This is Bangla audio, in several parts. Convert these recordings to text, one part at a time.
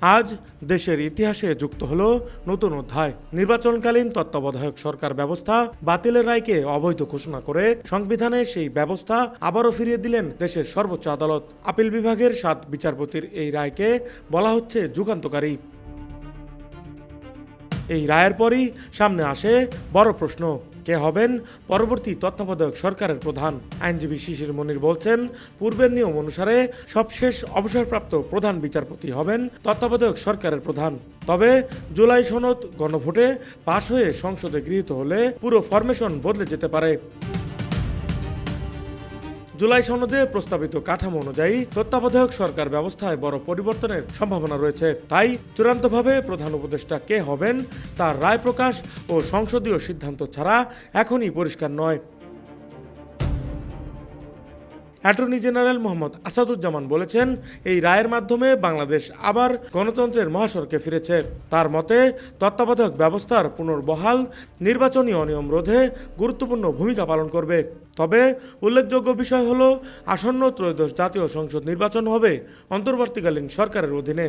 আজ দেশের ইতিহাসে যুক্ত হল নতুন অধ্যায়। নির্বাচনকালীন তত্ত্বাবধায়ক সরকার ব্যবস্থা বাতিলের রায়কে অবৈধ ঘোষণা করে সংবিধানে সেই ব্যবস্থা আবারও ফিরিয়ে দিলেন দেশের সর্বোচ্চ আদালত। আপিল বিভাগের সাত বিচারপতির এই রায়কে বলা হচ্ছে যুগান্তকারী। এই রায়ের পরই সামনে আসে বড় প্রশ্ন। কে হবেন? পরবর্তী তত্ত্বাবধায়ক সরকারের প্রধান আইনজীবী শিশির মনির বলছেন, পূর্বের নিয়ম অনুসারে সবশেষ অবসরপ্রাপ্ত প্রধান বিচারপতি হবেন তত্ত্বাবধায়ক সরকারের প্রধান। তবে জুলাই সনদ গণভোটে পাশ হয়ে সংসদে গৃহীত হলে পুরো ফরমেশন বদলে যেতে পারে। জুলাই সনদে প্রস্তাবিত কাঠামো অনুযায়ী তত্ত্বাবধায়ক সরকার ব্যবস্থায় বড় পরিবর্তনের সম্ভাবনা রয়েছে। তাই চূড়ান্তভাবে প্রধান উপদেষ্টা কে হবেন, তার রায় প্রকাশ ও সংসদীয় সিদ্ধান্ত ছাড়া এখনই পরিষ্কার নয়। অ্যাটর্নি জেনারেল মোহাম্মদ আসাদুজ্জামান বলেছেন, এই রায়ের মাধ্যমে বাংলাদেশ আবার গণতন্ত্রের মহাসড়কে ফিরেছে। তার মতে, তত্ত্বাবধায়ক ব্যবস্থার পুনর্বহাল নির্বাচনী অনিয়ম রোধে গুরুত্বপূর্ণ ভূমিকা পালন করবে। তবে উল্লেখযোগ্য বিষয় হল, আসন্ন ত্রয়োদশ জাতীয় সংসদ নির্বাচন হবে অন্তর্বর্তীকালীন সরকারের অধীনে।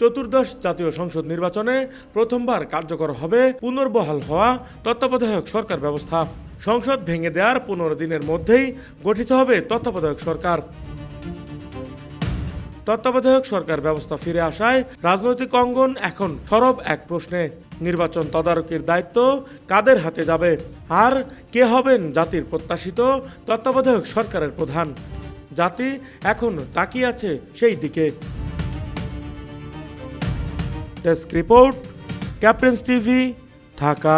চতুর্দশ জাতীয় সংসদ নির্বাচনে প্রথমবার কার্যকর হবে পুনর্বহাল হওয়া তত্ত্বাবধায়ক সরকার ব্যবস্থা। সংসদ ভেঙে দেওয়ার পনেরো দিনের মধ্যেই গঠিত হবে তত্ত্বাবধায়ক সরকার। তত্ত্বাবধায়ক সরকার ব্যবস্থা ফিরে আসায় রাজনৈতিক অঙ্গন এখন সরব এক প্রশ্নে। নির্বাচন তদারকির দায়িত্ব কাদের হাতে যাবে? আর কে হবেন জাতির প্রত্যাশিত তত্ত্বাবধায়ক সরকারের প্রধান? জাতি এখন তাকিয়ে আছে সেই দিকে। Desk report, captains TV, Dhaka.